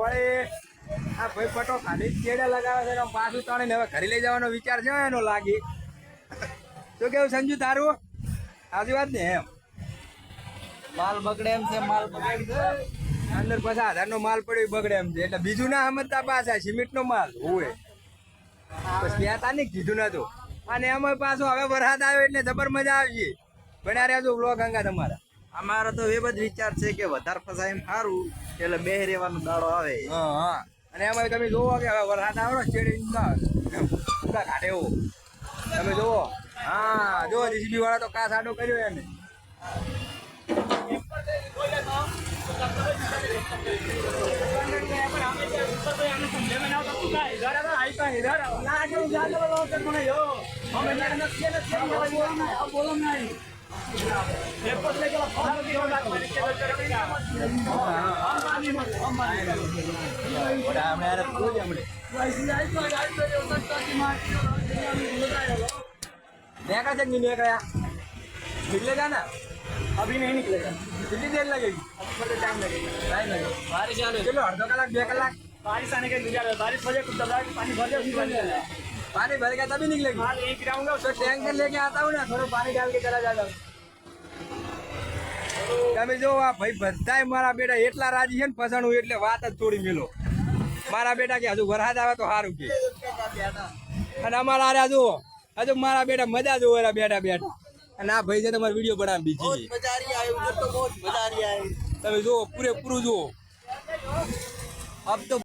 વળી. આ ભાઈ પટો ખાલી ચેડે લગાવે છે પાછું તણીને હવે ઘરે લઈ જવાનો વિચાર છે એનો લાગી. તો કેવું સંજુ તારું? સાચી વાત ને એમ? માલ બગડે એમ છે માલ બગડે અંદર પછી આધાર નો માલ પડ્યો બગડે એમ છે. એટલે બીજું ના સમજતા પાછા સિમેન્ટ નો માલ હોય. પછી ત્યાં તા નહીં કીધું નતું. અને એમાં પાછું હવે વરસાદ આવ્યો એટલે જબર મજા આવી બન્યા છો બ્લોગ અંગા તમારા અમારો તો એ જ વિચાર છે કે વધારે ફસાય એમ સારું એટલે બે રહેવાનો દાડો આવે હા હા અને એમાં તમે જોવો કે હવે વરસાદ આવડો ચેડી ઘાટે એવો તમે જોવો હા જો જીસીબી વાળા તો કાસ આડો કર્યો એને બોલો હમણાં देखा जब नहीं निकला निकलेगा ना अभी नहीं निकलेगा कितनी देर लगेगी अभी टाइम लगेगा टाइम लगेगा बारिश आने चलो अर्धो कलाक दो कलाक बारिश आने के इंतजार है बारिश हो जाए कुछ दबा के पानी भर जाए उसके बाद निकलना है। पानी भर गया तभी निकलेगी माल एक गिराऊंगा तो टैंकर लेके आता हूँ ना थोड़ा पानी डाल के चला जाता हूँ તમે જો આ ભાઈ બધાય મારા બેટા એટલા રાજી છે ને ફસાણું એટલે વાત જ થોડી મેલો મારા બેટા કે હજુ વરસાદ આવે તો સારું કે અને અમારા આરે જુઓ હજુ મારા બેટા મજા જોવો એના બેટા બેઠા અને આ ભાઈ છે તમારે વિડીયો બનાવ બીજી મજા આ રહી है उधर तो बहुत मजा आ रही है તમે જુઓ પૂરેપૂરું જુઓ અબ તો